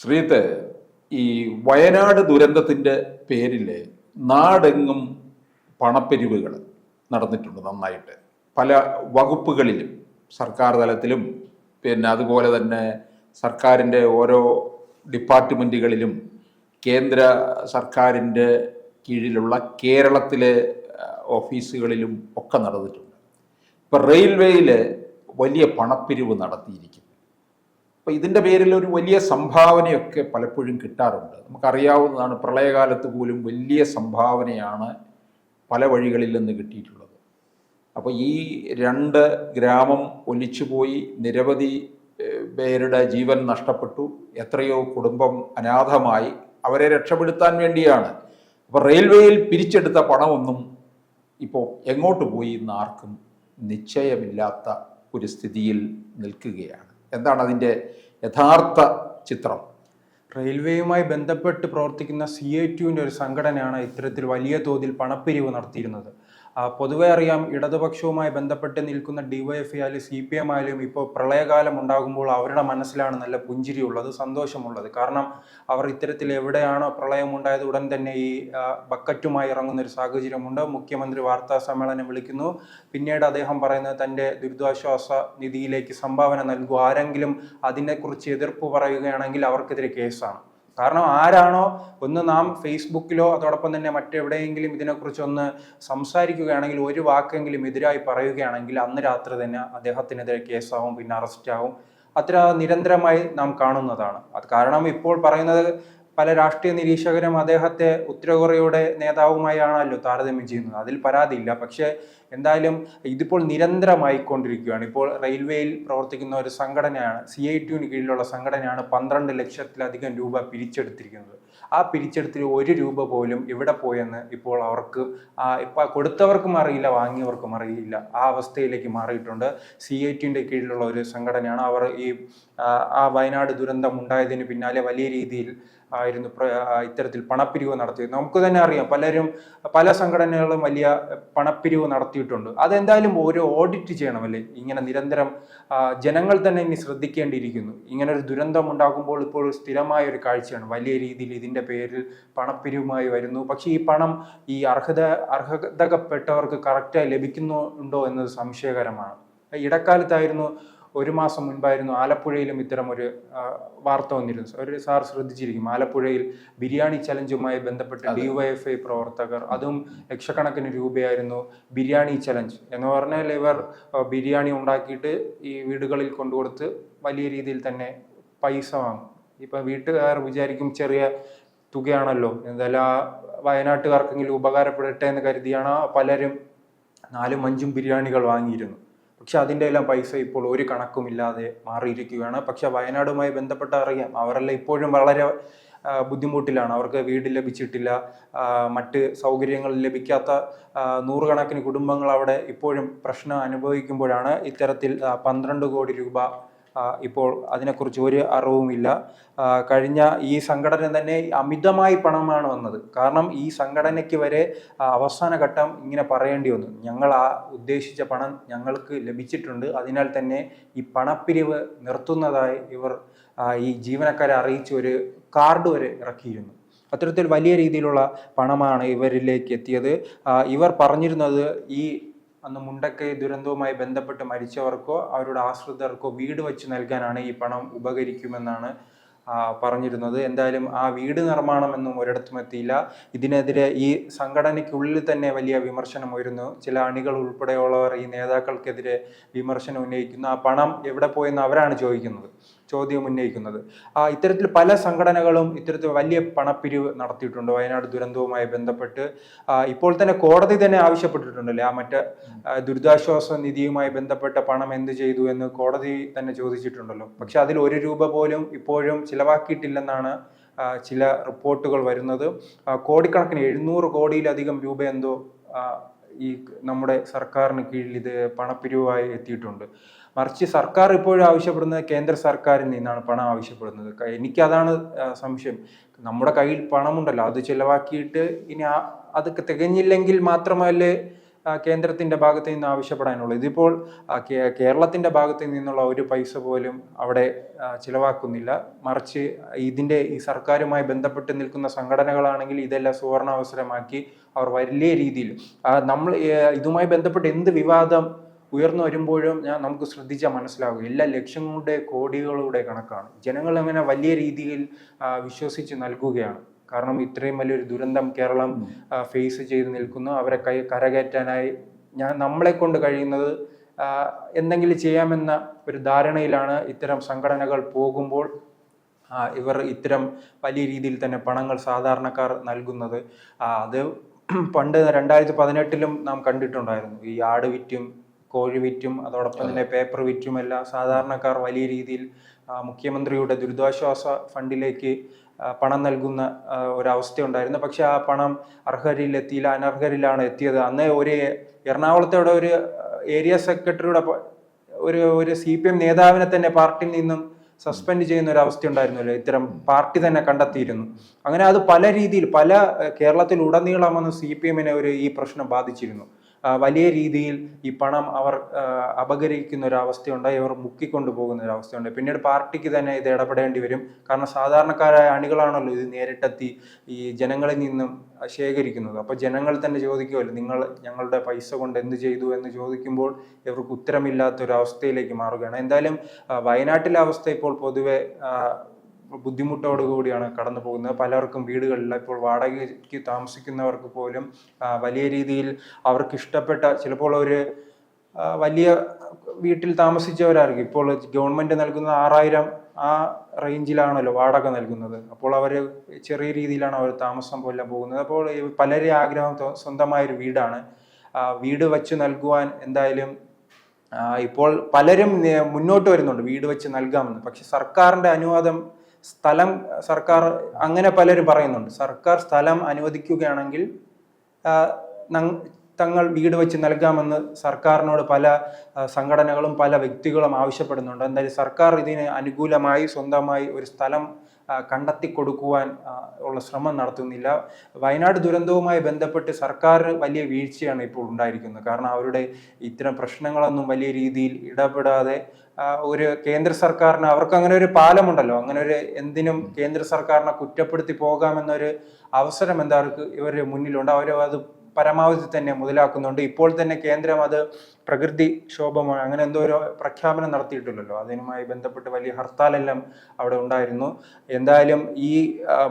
ശ്രീത്ത് ഈ വയനാട് ദുരന്തത്തിന്റെ പേരിൽ നാടെങ്ങും പണപ്പെരിവുകൾ നടന്നിട്ടുണ്ട് നന്നായിട്ട്. പല വകുപ്പുകളിലും സർക്കാർ തലത്തിലും പിന്നെ അതുപോലെ തന്നെ സർക്കാരിന്റെ ഓരോ ഡിപ്പാർട്ട്മെന്റുകളിലും കേന്ദ്ര സർക്കാരിന്റെ കീഴിലുള്ള കേരളത്തിലെ ഓഫീസുകളിലും ഒക്കെ നടന്നിട്ടുണ്ട്. ഇപ്പം റെയിൽവേയിൽ വലിയ പണപ്പിരിവ് നടത്തിയിരിക്കുന്നു. അപ്പോൾ ഇതിന്റെ പേരിൽ ഒരു വലിയ സംഭാവനയൊക്കെ പലപ്പോഴും കിട്ടാറുണ്ട്. നമുക്കറിയാവുന്നതാണ് പ്രളയകാലത്ത് പോലും വലിയ സംഭാവനയാണ് പല വഴികളിൽ നിന്ന് കിട്ടിയിട്ടുള്ളത്. അപ്പോൾ ഈ രണ്ട് ഗ്രാമം ഒലിച്ചുപോയി നിരവധി പേരുടെ ജീവൻ നഷ്ടപ്പെട്ടു. എത്രയോ കുടുംബം അനാഥമായി. അവരെ രക്ഷപ്പെടുത്താൻ വേണ്ടിയാണ്. അപ്പോൾ റെയിൽവേയിൽ പിരിച്ചെടുത്ത പണമൊന്നും ഇപ്പോൾ എങ്ങോട്ട് പോയി എന്ന് ആർക്കും നിശ്ചയമില്ലാത്ത ഒരു സ്ഥിതിയിൽ നിൽക്കുകയാണ്. എന്താണ് അതിന്റെ യഥാർത്ഥ ചിത്രം. റെയിൽവേയുമായി ബന്ധപ്പെട്ട് പ്രവർത്തിക്കുന്ന സി ഐ ടുവിന്റെ ഒരു സംഘടനയാണ് ഇത്തരത്തിൽ വലിയ തോതിൽ പണപ്പിരിവ് നടത്തിയിരുന്നത്. പൊതുവെ അറിയാം ഇടതുപക്ഷവുമായി ബന്ധപ്പെട്ട് നിൽക്കുന്ന ഡിവൈഎഫ് ആയാലും സി പി എം ആയാലും ഇപ്പോൾ പ്രളയകാലം ഉണ്ടാകുമ്പോൾ അവരുടെ മനസ്സിലാണ് നല്ല പുഞ്ചിരിയുള്ളത് സന്തോഷമുള്ളത്. കാരണം അവർ ഇത്തരത്തിൽ എവിടെയാണോ പ്രളയം ഉണ്ടായത് ഉടൻ തന്നെ ഈ ബക്കറ്റുമായി ഇറങ്ങുന്ന ഒരു സാഹചര്യമുണ്ട്. മുഖ്യമന്ത്രി വാർത്താ സമ്മേളനം വിളിക്കുന്നു. പിന്നീട് അദ്ദേഹം പറയുന്നത് തന്റെ ദുരിതാശ്വാസ നിധിയിലേക്ക് സംഭാവന നൽകും. ആരെങ്കിലും അതിനെക്കുറിച്ച് എതിർപ്പ് പറയുകയാണെങ്കിൽ അവർക്കെതിരെ കേസാണ്. കാരണം ആരാണോ ഒന്ന് നാം ഫേസ്ബുക്കിലോ അതോടൊപ്പം തന്നെ മറ്റെവിടെയെങ്കിലും ഇതിനെക്കുറിച്ചൊന്ന് സംസാരിക്കുകയാണെങ്കിൽ ഒരു വാക്കെങ്കിലും എതിരായി പറയുകയാണെങ്കിൽ അന്ന് രാത്രി തന്നെ അദ്ദേഹത്തിനെതിരെ കേസാവും പിന്നെ അറസ്റ്റാവും. അത്ര നിരന്തരമായി നാം കാണുന്നതാണ്. അത് കാരണം ഇപ്പോൾ പറയുന്നത് പല രാഷ്ട്രീയ നിരീക്ഷകരും അദ്ദേഹത്തെ ഉത്തര കൊറിയയുടെ നേതാവുമായാണല്ലോ താരതമ്യം ചെയ്യുന്നത്. അതിൽ പരാതിയില്ല. പക്ഷേ എന്തായാലും ഇതിപ്പോൾ നിരന്തരമായിക്കൊണ്ടിരിക്കുകയാണ്. ഇപ്പോൾ റെയിൽവേയിൽ പ്രവർത്തിക്കുന്ന ഒരു സംഘടനയാണ് സി ഐ ടിയുന് കീഴിലുള്ള സംഘടനയാണ് പന്ത്രണ്ട് ലക്ഷത്തിലധികം രൂപ പിരിച്ചെടുത്തിരിക്കുന്നത്. ആ പിരിച്ചെടുത്തിൽ ഒരു രൂപ പോലും ഇവിടെ പോയെന്ന് ഇപ്പോൾ അവർക്ക് ഇപ്പം കൊടുത്തവർക്കും അറിയില്ല വാങ്ങിയവർക്കും അറിയില്ല. ആ അവസ്ഥയിലേക്ക് മാറിയിട്ടുണ്ട്. സി ഐ ടിന്റെ കീഴിലുള്ള ഒരു സംഘടനയാണ്. അവർ ഈ ആ വയനാട് ദുരന്തം ഉണ്ടായതിന് പിന്നാലെ വലിയ രീതിയിൽ ആയിരുന്നു ഇത്തരത്തിൽ പണപ്പിരിവ് നടത്തിയത്. നമുക്ക് തന്നെ അറിയാം പലരും പല സംഘടനകളും വലിയ പണപ്പിരിവ് നടത്തിയിട്ടുണ്ട്. അതെന്തായാലും ഓരോ ഓഡിറ്റ് ചെയ്യണമല്ലേ? ഇങ്ങനെ നിരന്തരം ജനങ്ങൾ തന്നെ ഇനി ശ്രദ്ധിക്കേണ്ടിയിരിക്കുന്നു. ഇങ്ങനെ ഒരു ദുരന്തം ഉണ്ടാകുമ്പോൾ ഇപ്പോൾ സ്ഥിരമായ ഒരു കാഴ്ചയാണ്. വലിയ രീതിയിൽ ഇതിന്റെ പേരിൽ പണപ്പിരിവുമായി വരുന്നു. പക്ഷേ ഈ പണം ഈ അർഹത അർഹതകപ്പെട്ടവർക്ക് കറക്റ്റായി ലഭിക്കുന്നുണ്ടോ എന്നത് സംശയകരമാണ്. ഇടക്കാലത്തായിരുന്നു ഒരു മാസം മുൻപായിരുന്നു ആലപ്പുഴയിലും ഇത്തരം ഒരു വാർത്ത വന്നിരുന്നു ഒരു സാർ ശ്രദ്ധിച്ചിരിക്കും. ആലപ്പുഴയിൽ ബിരിയാണി ചലഞ്ചുമായി ബന്ധപ്പെട്ട് ഡിവൈഎഫ്ഐ പ്രവർത്തകർ. അതും ലക്ഷക്കണക്കിന് രൂപയായിരുന്നു ബിരിയാണി ചലഞ്ച്. എന്ന് പറഞ്ഞാൽ ഇവർ ബിരിയാണി ഉണ്ടാക്കിയിട്ട് ഈ വീടുകളിൽ കൊണ്ടുകൊടുത്ത് വലിയ രീതിയിൽ തന്നെ പൈസ വാങ്ങും. ഇപ്പം വീട്ടുകാർ വിചാരിക്കും ചെറിയ തുകയാണല്ലോ. എന്തായാലും ആ വയനാട്ടുകാർക്കെങ്കിലും ഉപകാരപ്പെടട്ടെ എന്ന് കരുതിയാണ് പലരും നാലും അഞ്ചും ബിരിയാണികൾ വാങ്ങിയിരുന്നു. പക്ഷെ അതിന്റെ എല്ലാം പൈസ ഇപ്പോൾ ഒരു കണക്കുമില്ലാതെ മാറിയിരിക്കുകയാണ്. പക്ഷെ വയനാടുമായി ബന്ധപ്പെട്ട അറിയാം അവരെല്ലാം ഇപ്പോഴും വളരെ ബുദ്ധിമുട്ടിലാണ്. അവർക്ക് വീട് ലഭിച്ചിട്ടില്ല മറ്റ് സൗകര്യങ്ങൾ ലഭിക്കാത്ത നൂറുകണക്കിന് കുടുംബങ്ങൾ അവിടെ ഇപ്പോഴും പ്രശ്നം അനുഭവിക്കുമ്പോഴാണ് ഇത്തരത്തിൽ പന്ത്രണ്ട് കോടി രൂപ ഇപ്പോൾ അതിനെക്കുറിച്ച് ഒരു അറിവുമില്ല. കഴിഞ്ഞ ഈ സംഘടന തന്നെ അമിതമായി പണമാണ് വന്നത്. കാരണം ഈ സംഘടനയ്ക്ക് വരെ അവസാന ഘട്ടം ഇങ്ങനെ പറയേണ്ടി വന്നു. ഞങ്ങൾ ആ ഉദ്ദേശിച്ച പണം ഞങ്ങൾക്ക് ലഭിച്ചിട്ടുണ്ട്. അതിനാൽ തന്നെ ഈ പണപ്പിരിവ് നിർത്തുന്നതായി ഇവർ ഈ ജീവനക്കാരെ അറിയിച്ച ഒരു കാർഡ് വരെ ഇറക്കിയിരുന്നു. അത്തരത്തിൽ വലിയ രീതിയിലുള്ള പണമാണ് ഇവരിലേക്ക് എത്തിയത്. ഇവർ പറഞ്ഞിരുന്നത് ഈ അന്ന് മുണ്ടക്കൈ ദുരന്തവുമായി ബന്ധപ്പെട്ട് മരിച്ചവർക്കോ അവരുടെ ആശ്രിതർക്കോ വീട് വെച്ച് നൽകാനാണ് ഈ പണം ഉപകരിക്കുമെന്നാണ് പറഞ്ഞിരുന്നത്. എന്തായാലും ആ വീട് നിർമ്മാണം എന്നും ഒരിടത്തും എത്തിയില്ല. ഇതിനെതിരെ ഈ സംഘടനയ്ക്കുള്ളിൽ തന്നെ വലിയ വിമർശനം ഉയരുന്നു. ചില അണികൾ ഉൾപ്പെടെയുള്ളവർ ഈ നേതാക്കൾക്കെതിരെ വിമർശനം ഉന്നയിക്കുന്നു. ആ പണം എവിടെ പോയെന്ന് അവരാണ് ചോദിക്കുന്നത്. ചോദ്യം ഉന്നയിക്കുന്നത്. ഇത്തരത്തിൽ പല സംഘടനകളും ഇത്തരത്തിൽ വലിയ പണപ്പിരിവ് നടത്തിയിട്ടുണ്ട്. വയനാട് ദുരന്തവുമായി ബന്ധപ്പെട്ട് ഇപ്പോൾ തന്നെ കോടതി തന്നെ ആവശ്യപ്പെട്ടിട്ടുണ്ടല്ലേ? ആ മറ്റ് ദുരിതാശ്വാസ നിധിയുമായി ബന്ധപ്പെട്ട പണം എന്ത് ചെയ്തു എന്ന് കോടതി തന്നെ ചോദിച്ചിട്ടുണ്ടല്ലോ. പക്ഷെ അതിൽ ഒരു രൂപ പോലും ഇപ്പോഴും ചിലവാക്കിയിട്ടില്ലെന്നാണ് ചില റിപ്പോർട്ടുകൾ വരുന്നത്. കോടിക്കണക്കിന് എഴുന്നൂറ് കോടിയിലധികം രൂപ എന്തോ ഈ നമ്മുടെ സർക്കാരിന് കീഴിൽ ഇത് പണപ്പിരിവായി എത്തിയിട്ടുണ്ട്. മറിച്ച് സർക്കാർ ഇപ്പോഴും ആവശ്യപ്പെടുന്നത് കേന്ദ്ര സർക്കാരിൽ നിന്നാണ് പണം ആവശ്യപ്പെടുന്നത്. എനിക്കതാണ് സംശയം. നമ്മുടെ കയ്യിൽ പണമുണ്ടല്ലോ. അത് ചിലവാക്കിയിട്ട് ഇനി ആ അതൊക്കെ തികഞ്ഞില്ലെങ്കിൽ മാത്രമല്ലേ ആ, കേന്ദ്രത്തിന്റെ ഭാഗത്ത് നിന്ന് ആവശ്യപ്പെടാനുള്ളൂ. ഇതിപ്പോൾ കേരളത്തിന്റെ ഭാഗത്ത് നിന്നുള്ള ഒരു പൈസ പോലും അവിടെ ചിലവാക്കുന്നില്ല. മറിച്ച് ഇതിന്റെ ഈ സർക്കാരുമായി ബന്ധപ്പെട്ട് നിൽക്കുന്ന സംഘടനകളാണെങ്കിൽ ഇതെല്ലാം സുവർണാവസരമാക്കി അവർ വലിയ രീതിയിൽ നമ്മൾ ഇതുമായി ബന്ധപ്പെട്ട് എന്ത് വിവാദം ഉയർന്നു വരുമ്പോഴും ഞാൻ നമുക്ക് ശ്രദ്ധിച്ചാൽ മനസ്സിലാകും എല്ലാ ലക്ഷങ്ങളുടെ കോടികളുടെ കണക്കാണ്. ജനങ്ങൾ അങ്ങനെ വലിയ രീതിയിൽ വിശ്വസിച്ച് നൽകുകയാണ്. കാരണം ഇത്രയും വലിയൊരു ദുരന്തം കേരളം ഫേസ് ചെയ്ത് നിൽക്കുന്നു. അവരെ കൈ കരകയറ്റാനായി ഞാൻ നമ്മളെ കൊണ്ട് കഴിയുന്നത് എന്തെങ്കിലും ചെയ്യാമെന്ന ഒരു ധാരണയിലാണ് ഇത്തരം സംഘടനകൾ പോകുമ്പോൾ ഇവർ ഇത്തരം വലിയ രീതിയിൽ തന്നെ പണങ്ങൾ സാധാരണക്കാർ നൽകുന്നത്. അത് പണ്ട് രണ്ടായിരത്തി പതിനെട്ടിലും നാം കണ്ടിട്ടുണ്ടായിരുന്നു. ഈ ആട് വിറ്റും കോഴി വിറ്റും അതോടൊപ്പം തന്നെ പേപ്പർ വിറ്റും എല്ലാം സാധാരണക്കാർ വലിയ രീതിയിൽ മുഖ്യമന്ത്രിയുടെ ദുരിതാശ്വാസ ഫണ്ടിലേക്ക് പണം നൽകുന്ന ഒരവസ്ഥയുണ്ടായിരുന്നു. പക്ഷെ ആ പണം അർഹരിൽ എത്തിയില്ല അനർഹരിലാണ് എത്തിയത്. അന്ന് ഒരു എറണാകുളത്തെ അവിടെ ഒരു ഏരിയ സെക്രട്ടറിയുടെ ഒരു ഒരു സി പി എം നേതാവിനെ തന്നെ പാർട്ടിയിൽ നിന്നും സസ്പെൻഡ് ചെയ്യുന്ന ഒരു അവസ്ഥ ഉണ്ടായിരുന്നല്ലോ ഇത്തരം പാർട്ടി തന്നെ കണ്ടെത്തിയിരുന്നു. അങ്ങനെ അത് പല രീതിയിൽ പല കേരളത്തിൽ ഉടനീളം വന്ന് സി പി എമ്മിനെ ഒരു ഈ പ്രശ്നം ബാധിച്ചിരുന്നു. വലിയ രീതിയിൽ ഈ പണം അവർ അപകരിക്കുന്ന അവർ മുക്കിക്കൊണ്ടു പോകുന്ന അവസ്ഥയുണ്ട് പിന്നീട് പാർട്ടിക്ക് തന്നെ ഇത് ഇടപെടേണ്ടി വരും. കാരണം സാധാരണക്കാരായ അണികളാണല്ലോ ഇത് നേരിട്ടെത്തി ഈ ജനങ്ങളിൽ നിന്നും ശേഖരിക്കുന്നത്. അപ്പോൾ ജനങ്ങൾ തന്നെ ചോദിക്കുമല്ലോ നിങ്ങൾ ഞങ്ങളുടെ പൈസ കൊണ്ട് എന്ത് ചെയ്തു? എന്ന് ചോദിക്കുമ്പോൾ ഇവർക്ക് ഉത്തരമില്ലാത്ത ഒരു അവസ്ഥയിലേക്ക് മാറുകയാണ്. എന്തായാലും വയനാട്ടിലെ അവസ്ഥ ഇപ്പോൾ പൊതുവെ ബുദ്ധിമുട്ടോടു കൂടിയാണ് കടന്നു പോകുന്നത്. പലർക്കും വീടുകളിൽ ഇപ്പോൾ വാടകയ്ക്ക് താമസിക്കുന്നവർക്ക് പോലും വലിയ രീതിയിൽ അവർക്ക് ഇഷ്ടപ്പെട്ട ചിലപ്പോൾ ഒരു വലിയ വീട്ടിൽ താമസിച്ചവരായിരിക്കും. ഇപ്പോൾ ഗവൺമെന്റ് നൽകുന്ന ആറായിരം ആ റേഞ്ചിലാണല്ലോ വാടക നൽകുന്നത്. അപ്പോൾ അവർ ചെറിയ രീതിയിലാണ് അവർ താമസം പോലെ പോകുന്നത്. അപ്പോൾ പലരെ ആഗ്രഹം സ്വന്തമായൊരു വീടാണ്. വീട് വച്ച് നൽകുവാൻ എന്തായാലും ഇപ്പോൾ പലരും മുന്നോട്ട് വരുന്നുണ്ട് വീട് വെച്ച് നൽകാമെന്ന്. പക്ഷെ സർക്കാരിന്റെ അനുവാദം സ്ഥലം സർക്കാർ അങ്ങനെ പലരും പറയുന്നുണ്ട്. സർക്കാർ സ്ഥലം അനുവദിക്കുകയാണെങ്കിൽ തങ്ങൾ വീട് വെച്ച് നൽകാമെന്ന് സർക്കാരിനോട് പല സംഘടനകളും പല വ്യക്തികളും ആവശ്യപ്പെടുന്നുണ്ട്. എന്തായാലും സർക്കാർ ഇതിന് അനുകൂലമായി സ്വന്തമായി ഒരു സ്ഥലം കണ്ടെത്തി കൊടുക്കുവാൻ ഉള്ള ശ്രമം നടത്തുന്നില്ല. വയനാട് ദുരന്തവുമായി ബന്ധപ്പെട്ട് സർക്കാർ വലിയ വീഴ്ചയാണ് ഇപ്പോൾ ഉണ്ടായിരിക്കുന്നത്. കാരണം അവരുടെ ഇത്തരം പ്രശ്നങ്ങളൊന്നും വലിയ രീതിയിൽ ഇടപെടാതെ ഒരു കേന്ദ്ര സർക്കാരിന് അവർക്ക് അങ്ങനെ ഒരു പാലമുണ്ടല്ലോ. അങ്ങനെ ഒരു എന്തിനും കേന്ദ്ര സർക്കാരിനെ കുറ്റപ്പെടുത്തി പോകാമെന്നൊരു അവസരം എന്താ അവർക്ക് ഇവരുടെ മുന്നിലുണ്ട്. അവർ അത് പരമാവധി തന്നെ മുതലാക്കുന്നുണ്ട്. ഇപ്പോൾ തന്നെ കേന്ദ്രം അത് പ്രകൃതി ക്ഷോഭമാണ് അങ്ങനെ എന്തോ ഒരു പ്രഖ്യാപനം നടത്തിയിട്ടില്ലല്ലോ അതിനുമായി ബന്ധപ്പെട്ട് വലിയ ഹർത്താലെല്ലാം അവിടെ ഉണ്ടായിരുന്നു. എന്തായാലും ഈ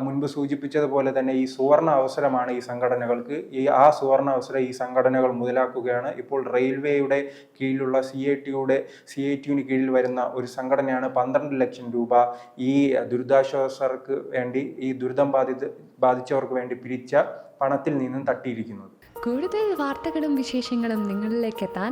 മുൻപ് സൂചിപ്പിച്ചതുപോലെ തന്നെ ഈ സുവർണ അവസരമാണ് ഈ സംഘടനകൾക്ക്. ഈ ആ സുവർണ അവസരം ഈ സംഘടനകൾ മുതലാക്കുകയാണ്. ഇപ്പോൾ റെയിൽവേയുടെ കീഴിലുള്ള സി ഐ ടിയുടെ സി ഐ ടിയുന് കീഴിൽ വരുന്ന ഒരു സംഘടനയാണ് പന്ത്രണ്ട് ലക്ഷം രൂപ. ഈ ദുരിതാശ്വാസർക്ക് വേണ്ടി ഈ ദുരിതം ബാധിത ബാധിച്ചവർക്ക് വേണ്ടി പിരിച്ച പണത്തിൽ നിന്നും തട്ടിയിരിക്കുന്നത്. കൂടുതൽ വാർത്തകളും വിശേഷങ്ങളും നിങ്ങളിലേക്ക് എത്താൻ